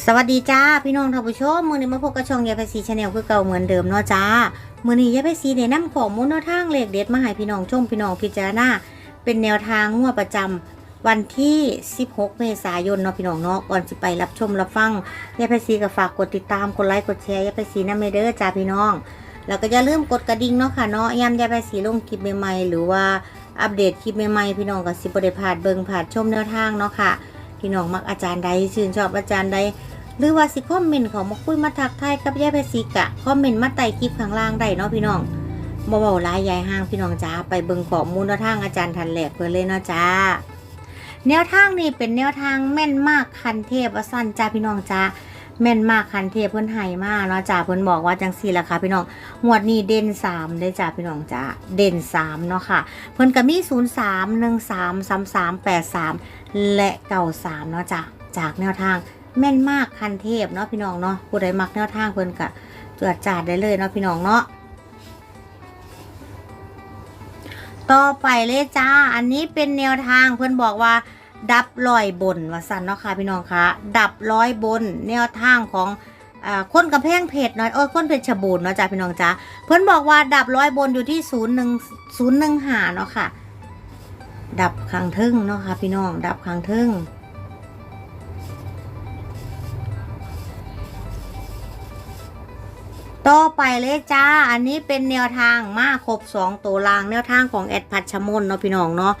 สวัสดีจ้าพี่น้องท่านผู้ชมมือนี้มาพบกับช่องยายภาษีชาแนลคือเก่าเหมือนเดิมเนาะจ้ามือนี้ยายภาษีได้นำของมูลนวทางเลขเด็ดมาให้พี่น้องชมพี่น้องพิจารณาเป็นแนวทางงวดประจำวันที่ 16 เมษายนเนาะพี่น้องเนาะก่อนสิไปรับชมรับฟังยายภาษีก็ฝากกดติดตามกดไลค์กดแชร์ยายภาษีนะเมเดอร์จ้าพี่น้อง แล้วก็อย่าลืมกดกระดิ่งเนาะค่ะเนาะยามยายภาษีลงคลิปใหม่ๆหรือว่าอัปเดตคลิปใหม่ๆพี่น้องก็สิบ่ได้พาดเบิงพลาดชมแนวทางเนาะค่ะ พี่น้องมักอาจารย์ใดชื่นชอบอาจารย์ใดหรือว่าสิคอมเมนต์ของมาคุยมาทักทายกับยายเพชรสีกะคอมเมนต์มาไต่คลิปข้างล่างได้เนาะพี่น้องบ่เบาลายยายห้างพี่น้องจ้าไปเบิ่งข้อมูลแนวทางอาจารย์ทันแหลกเพื่อเลยเนาะจ้าแนวทางนี้เป็นแนวทางแม่นมากคันเทพสั้นจ้าพี่น้องจ้า แม่นมากคันเทพเพิ่นให้มากเนาะจ้าเพิ่นบอกว่าจังซี่ล่ะค่ะพี่น้องงวดนี้เด่น3ได้จ้าพี่น้องจ้าเด่น3เนาะค่ะ เพิ่นก็มี0 3 1 3 3 3 8 3และเก่า3เนาะจ้าจากแนวทางแม่นมากคันเทพเนาะพี่น้องเนาะผู้ใดมักแนวทางเพิ่นกะตรวจจาดได้เลยเนาะพี่น้องเนาะต่อไปเลยจ้า อันนี้เป็นแนวทางเพิ่อนบอกว่า ดับร้อยบนว่าสันเนาะค่ะพี่น้องคะดับร้อยบนแนวทางของอ่าคนกำแพงเพชรเนาะโอ้ยคนเพชรบูรณ์เนาะจ้าพี่น้องจ้าเพิ่นบอกว่าดับร้อยบนอยู่ที่ศูนย์หนึ่งศูนย์หนึ่งหาเนาะค่ะ ดับขังทึ่งเนาะค่ะพี่น้อง ดับขังทึ่งต่อไปเลยจ้า อันนี้เป็นแนวทางมาครบสองตัวล่างแนวทางของแอดพัชมนเนาะพี่น้องเนาะ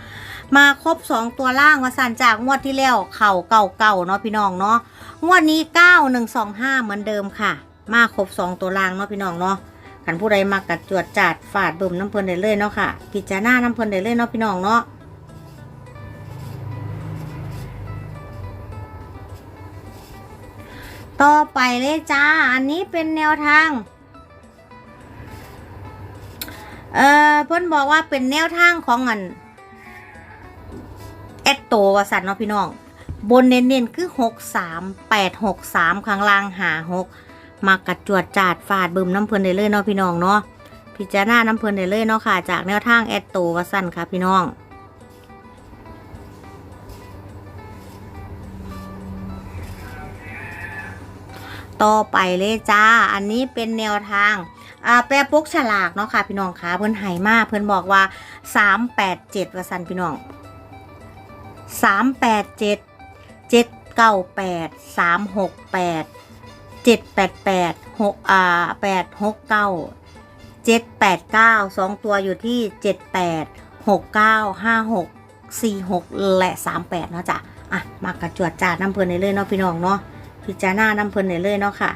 มาครบสองตัวล่างมาสั่นจากงวดที่แล้วเข่าเก่าเก่าเนาะพี่น้องเนาะงวดนี้เก้าหนึ่งสองห้าเหมือนเดิมค่ะ มาครบสองตัวล่างเนาะพี่น้องเนาะกันผู้ใดมากัดจวดจัดฝาดเบิ่มน้ำเพลินได้เลยเนาะค่ะพิจารณาน้ำเพลินได้เลยเนาะพี่น้องเนาะต่อไปเลยจ้า อันนี้เป็นแนวทางเออเพิ่นบอกว่าเป็นแนวทางของอัน แอดโตวสันเนาะพี่น้อง บนเน้นๆคือหกสามแปดหกสามข้างล่างหาหกมากัดจวดจาดฟาดบึมน้ำเพลินได้เลยเนาะพี่น้องเนาะพิจารณาน้ำเพลินได้เลยเนาะค่ะ จากแนวทางแอดโตวสันค่ะพี่น้องต่อไปเลยจ้า อันนี้เป็นแนวทางอ่าแปรปกฉลากเนาะค่ะพี่น้องคะเพิ่อนไห้มากเพิ่อนบอกว่า 387 ว่าสันพี่น้อง 387 798 368 788 6อ่า869 789 2ตัวอยู่ที่78 69 56 46และ38เนาะจ้ะอะมากระจวดจาดน้ำเพิ่นเลยเนาะพี่น้องเนาะพิจารณาน้ำเพลินเลยเนาะค่ะ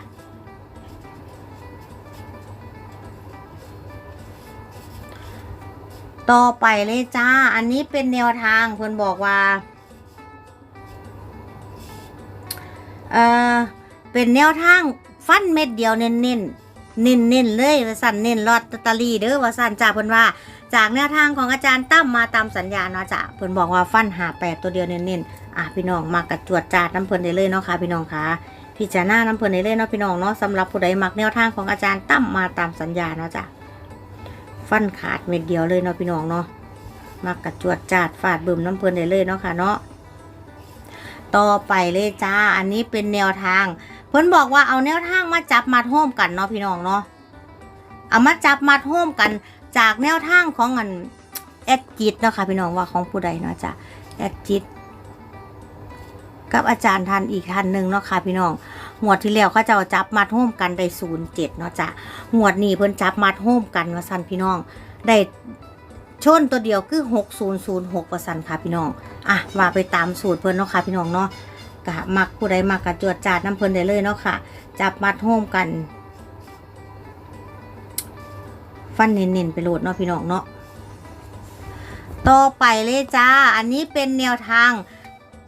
ต่อไปเลยจ้า อันนี้เป็นแนวทางเพิ่นบอกว่า เอ่อ เป็นแนวทางฟันเม็ดเดียวเน้นเน้นๆเน้นเน้นๆเลยว่าสั่นเน้นลอตเตอรี่เด้อว่าสั่นจ้าเพิ่อนว่า จากแนวทางของอาจารย์ตั้มมาตามสัญญาเนาะจ้ะเพิ่อนบอกว่าฟันหาแปดตัวเดียวเน้นๆอะพี่น้องมากระจวดจาดน้ำเพิ่นได้เลยเนาะค่ะพี่น้องค่ะพิจารณาน้ำเพลินในเล่นเนาะพี่น้องเนาะสำหรับผู้ใดมักแนวทางของอาจารย์ตั้มมาตามสัญญาเนาะจ้ะ ฟันขาดเม็ดเดียวเลยเนาะพี่น้องเนาะมักระจวดจาดฟาดบึมน้ำเพลินได้เลยเนาะค่ะเนาะต่อไปเลยจ้า อันนี้เป็นแนวทาง เพิ่นบอกว่าเอาแนวทางมาจับมาโฮมกันเนาะพี่น้องเนาะเอามาจับมาโฮมกันจากแนวทางของอันแอดจิตเนาะค่ะพี่น้องว่าของผู้ใดเนาะจ้ะแอดจิต กับอาจารย์ท่านอีกท่านหนึ่งเนาะค่ะพี่น้องหวดที่แล้วเขาจะเอาจับมัดโฮมกันได้ศูนย์เจ็ดเนาะจ้ะหวดนี้เพิ่นจับมัดโฮมกันว่าสันพี่น้องได้ชนตัวเดียวคือหกศูนย์ศูนย์หกว่าสันค่ะพี่น้องอะว่าไปตามสูตรเพิ่นเนาะค่ะพี่น้องเนาะกะมักผู้ใดมักกะจวดจาดน้ำเพิ่นได้เลยเนาะค่ะ จับมัดโฮมกัน ฟันเน้นๆไปโหลดเนาะพี่น้องเนาะต่อไปเลยจ้า อันนี้เป็นแนวทาง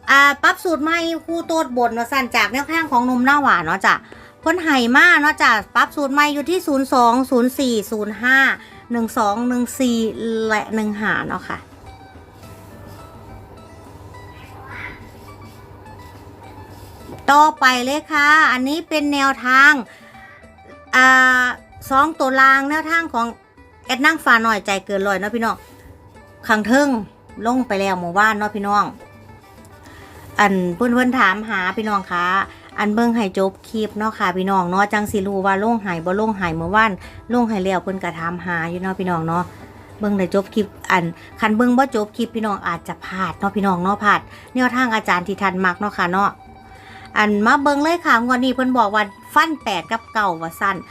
อ่าปรับสูตรใหม่คู่โตดบนว่าะสั่นจากแนวข้างของนมหน้าหวานเนาะจ้ะเพ้นไห่มาเนาะจ้ะปรับสูตรใหม่อยู่ที่ 0 2 0 4 0 5 1 2 1 4 และ 1 หาเนาะค่ะต่อไปเลยค่ะ อันนี้เป็นแนวทางอ่าสองตัวรางแนวทางของแอดนั่งฟ้าหน่อยใจเกินลอยเนาะพี่น้องขังเทิงลงไปแล้วหมู่บ้านเนาะพี่น้อง อันเพื่อนเพื่อนๆถามหาพี่น้องคะอันเบิ่งให้จบคลิปเนาะค่ะพี่น้องเนาะจังสิรู้ว่าลงหายบ่ลงหายเมื่อวานลงหายแล้วเพิ่นก็ถามหาอยู่เนาะพี่น้องเนาะเบิ่งได้จบคลิปอันคันเบิ่งบ่จบคลิปพี่น้องอาจจะพลาดเนาะพี่น้องเนาะพลาดแนวทางอาจารย์ที่ทันมักเนาะค่ะเนาะอันมาเบิ่งเลยค่ะวดนี้เพิ่นบอกว่าฟันแปดกับเก่าว่าสั้น79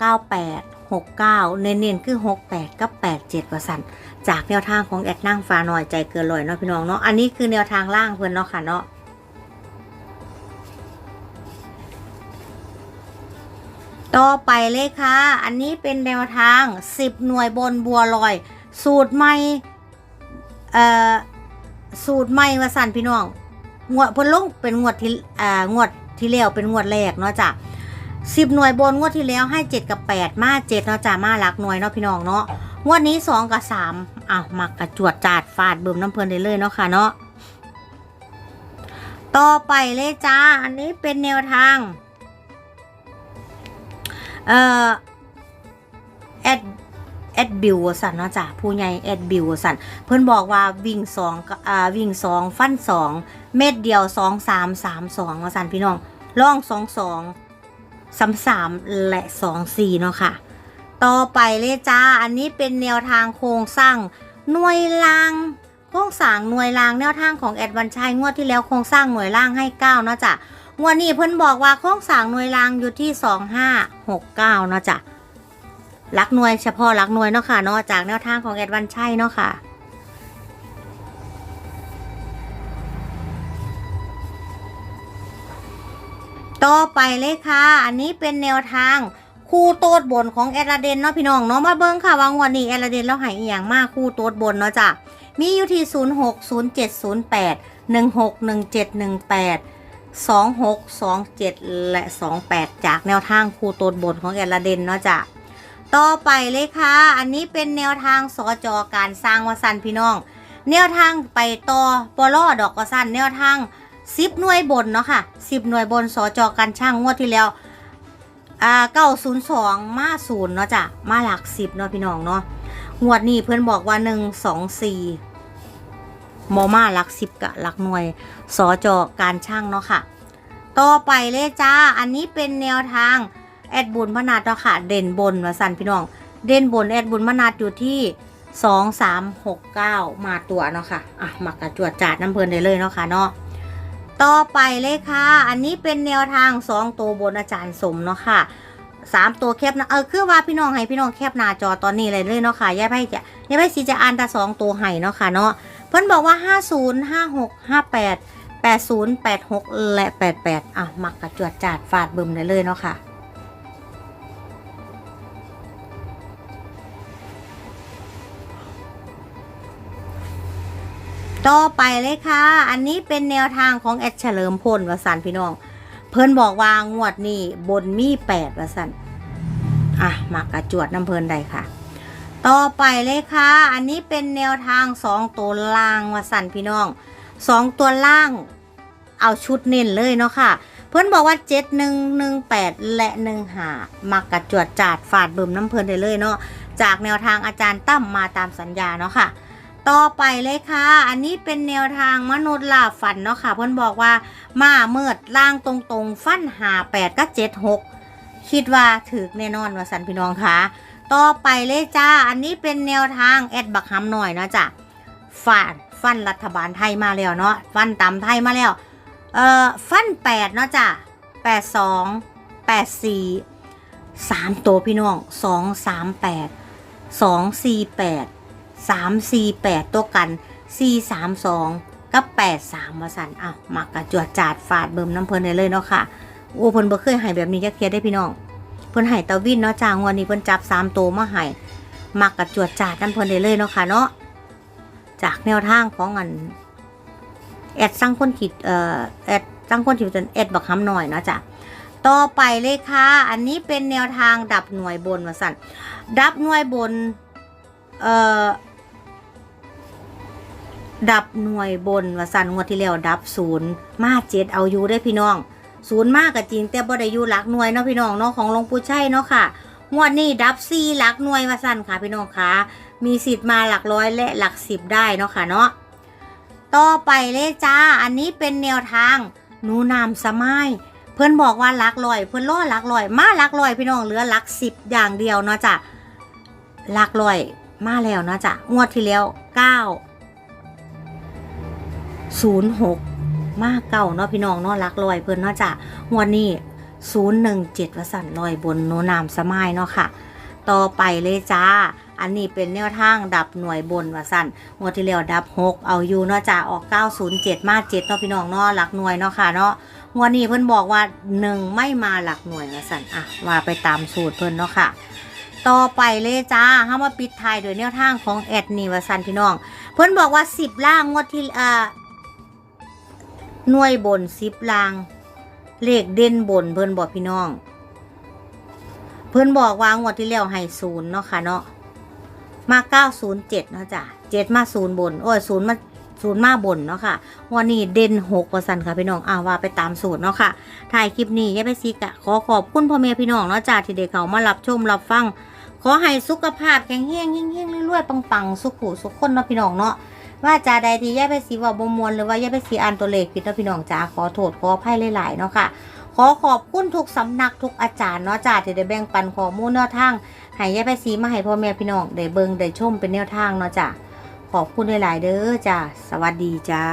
98 69 เน้นๆ คือ 68 กับ 87ว่าสั้นจากแนวทางของแอดนั่งฟ้าหน่อยใจเกินลอยเนาะพี่น้องเนาะอันนี้คือแนวทางล่างเพิ่อนเนาะค่ะเนาะต่อไปเลยค่ะ อันนี้เป็นแนวทาง 10 หน่วยบนบัวลอย สูตรใหม่เอ่อสูตรใหม่ว่าสั่นพี่น้องงวดพิ่นลงเป็นงวดที่เอ่างวดที่แล้วเป็นงวดแรกเนาะจ้ะ 10หน่วยบนงวดที่แล้วให้7กับ8มา7เนาะจ้ะมาหลักหน่วยเนาะพี่น้องเนาะงวดนี้2กับ3อ้าวมักกระจวดจาดฟาดเบิ่มน้ำเพลินได้เลยเนาะค่ะเนาะต่อไปเลยจ้า อันนี้เป็นแนวทาง เอ่อแอดแอดบิวสันเนาะจ้ะผู้ใหญ่แอดบิวสันเพื่อนบอกว่าวิ่งสองอ่าวิ่งสองฟันสองเม็ดเดียวสองสามสามสองสันพี่น้องล่องสองสอง สามสามและสองสี่เนาะค่ะ ต่อไปเลยจ้า อันนี้เป็นแนวทางโครงสร้างหน่วยรางโครงสร้างหน่วยรางแนวทางของแอดวันชัยงวดที่แล้วโครงสร้างหน่วยล่างให้เก้าเนาะจ้ะงวดนี้เพิ่นบอกว่าโครงสร้างหน่วยรางอยู่ที่2569เนาะจ้ะรักหน่วยเฉพาะรักหน่วยเนาะค่ะเนาะจากแนวทางของแอดวันชัยเนาะค่ะ ต่อไปเลยค่ะ อันนี้เป็นแนวทาง คู่โตดบนของแอดลาเดนเนาะพี่น้องเนาะมาเบิ้งค่ะวางวดนี้แอดลาเดนเราหายอีหยังมากคู่โตดบนเนาะจ้ะมีอยู่ที่ 06 07 08 16 17 18 26 27 และ 28 จากแนวทางครูโตนบนของแอลาเดนเนาะจ้ะต่อไปเลยค่ะ อันนี้เป็นแนวทางสจอการสร้างวสันพี่น้อง แนวทางไปต่อปลอดอกกสันแนวทาง สิบหน่วยบนเนาะค่ะสิบหน่วยบนสจอการช่างงวดที่แล้วอ่าเก้าศูนย์สองมาศูนย์เนาะจ้ะมาหลักสิบเนาะพี่น้องเนาะงวดนี้เพื่อนบอกว่าหนึ่งสองสี่มอมาหลักสิบกับหลักหน่วยสจอการช่างเนาะค่ะ ต่อไปเลยจ้าอันนี้เป็นแนวทางแอดบุญพนัดเนาะค่ะ เด่นบนมาสั่นพี่น้อง เด่นบนแอดบุญพนัดอยู่ที่สองสามหกเก้ามาตัวเนาะค่ะอะมากระจวดจาดน้ำเพลินได้เลยเนาะค่ะเนาะ ต่อไปเลยค่ะ อันนี้เป็นแนวทางสองตัวบนอาจารย์สมเนาะค่ะสามตัวแคบนะเออคือว่าพี่น้องให้พี่น้องแคบหน้าจอตอนนี้เลยเลยเนาะค่ะย่าไพ่จะย่าไพ่สีจะอ่านแต่สองตัวให้เนาะค่ะเนาะเพิ่นบอกว่า50 56 58 80 86และ88อะมักกระจวดจาดฟาดบึมได้เลยเนาะค่ะ ต่อไปเลยค่ะ อันนี้เป็นแนวทางของแอดเฉลิมพลวสันพี่น้อง เพิ่นบอกว่างวดนี้บนมี8วสันอะมักระจวดน้ำเพลินได้ค่ะ ต่อไปเลยค่ะ อันนี้เป็นแนวทางสองตัวล่างวสันพี่น้องสองตัวล่าง เอาชุดเน้นเลยเนาะค่ะ เพื่อนบอกว่าเจ็ดหนึ่งหนึ่งแปดและหนึ่งหามักกระจวดจาดฝาดเบิ่มน้ำเพลินได้เลยเนาะจากแนวทางอาจารย์ตั้มมาตามสัญญาเนาะค่ะ ต่อไปเลยค่ะ อันนี้เป็นแนวทางมนุษย์ลาฝันเนาะค่ะ เพื่อนบอกว่ามาเมิดล่างตรงๆ ฟันหาแปดก็เจ็ดหกคิดว่าถือแน่นอนว่าสันพี่น้องค่ะ ต่อไปเลยจ้า อันนี้เป็นแนวทางแอดบักฮัมหน่อยนะจ้ะฟันฟันรัฐบาลไทยมาแล้วเนาะฟันตำไทยมาแล้ว เอ่อฟันแปดเนาะจ้ะแปดสองแปดสี่สามตัวพี่น้องสองสามแปดสองสี่แปด สามซีแปดตัวกันสี่สามสองกับแปดสามมาสันอ้าวมักกระจวดจาดฟาดเบิ่มน้ำเพลินได้เลยเนาะค่ะ โอ้เพิ่นบ่เคยให้แบบนี้จักเทียได้พี่น้อง เพิ่นให้ตะวินเนาะจางวันนี้เพิ่นจับสามตัวมาให้มักกับจวดจาดนั่นเพิ่นได้เลยเนาะค่ะเนาะ จากแนวทางของอันแอดสร้างคนขีดเอ่อแอดสร้างคนขีดจนแอดบักคำหน่อยเนาะจ้ะต่อไปเลยค่ะ อันนี้เป็นแนวทางดับหน่วยบนว่าสั่นดับหน่วยบน เอ่อ ดับหน่วยบนว่าสันงวดที่แล้วดับศูนย์มาเจ็ดเอาอยู่ได้พี่น้องศูนย์มากกับจริง แต่บ่ได้อยู่หลักหน่วยเนาะพี่น้องเนาะของหลวงปู่ชัยเนาะค่ะงวดนี้ดับซีหลักหน่วยมาสันค่ะพี่น้องค่ะมีสิทธิ์มาหลักร้อยและหลักสิบได้เนาะค่ะเนาะต่อไปเลยจ้า อันนี้เป็นแนวทางหนูนามสมัยเพื่อนบอกว่าหลักลอย เพื่อนล่อหลักลอย มาหลักลอยพี่น้องเหลือหลักสิบอย่างเดียวเนาะจ้ะหลักลอยมาแล้วเนาะจ้ะงวดที่แล้วเก้า ศูนย์หกมาเก่าเนาะพี่น้องเนาะหลักลอยเพื่อนเนาะจ้ะงวดนี้ศูนย์หนึ่งเจ็ดวสันลอยบนหนูนามสมัยเนาะค่ะ ต่อไปเลยจ้า อันนี้เป็นแนวทางดับหน่วยบนวสันงวดที่แล้วดับ 6 เอาอยู่เนาะจ้าออก 907 มา7เนาะพี่น้องเนาะหลักหน่วยเนาะค่ะเนาะงวดนี้เพิ่นบอกว่า 1 ไม่มาหลักหน่วยวสันอะว่าไปตามสูตรเพิ่นเนาะค่ะต่อไปเลยจ้าเฮามาปิดท้ายโดยแนวทางของแอดนีวสันพี่น้อง เพิ่อนบอกว่า10ล่างงวดที่อ่า หน่วยบน10ล่าง เลขเด่นบนเพิ่นบอกพี่น้อง เพิ่นบอกว่างวดที่แล้วให้ศูนย์เนาะค่ะเนาะมาเก้าศูนย์เจ็ดเนาะจ้ะเจ็ดมาศูนย์บน โอ้ยศูนย์มาศูนย์มาบนเนาะค่ะวันนี้เด่นหกเปอร์เซ็นต์ค่ะพี่น้องอ่าว่าไปตามสูตรเนาะค่ะถ่ายคลิปนี้ยาไปซีกะขอขอบคุณพ่อแม่พี่น้องเนาะจ้ะที่เด็กเขามารับชมรับฟัง ขอให้สุขภาพแข็งแรงเฮงๆรวยๆปังๆ สุขุสุขคนเนาะพี่น้องเนาะ ว่าจาใดที่ยาไปสีว่าบมวนหรือว่ายาไปสีอ่านตัวเลขผิดนะพี่น้องจ๋าขอโทษขออภัยหลายๆเนาะค่ะขอขอบคุณทุกสำนักทุกอาจารย์เนาะจ้าที่ได้แบ่งปันข้อมูลแนวทางให้ยาไปสีมาให้พ่อแม่พี่น้องได้เบิงได้ชมเป็นแนวทางเนาะจ้าขอบคุณหลายๆเด้อจ้าสวัสดีจ้า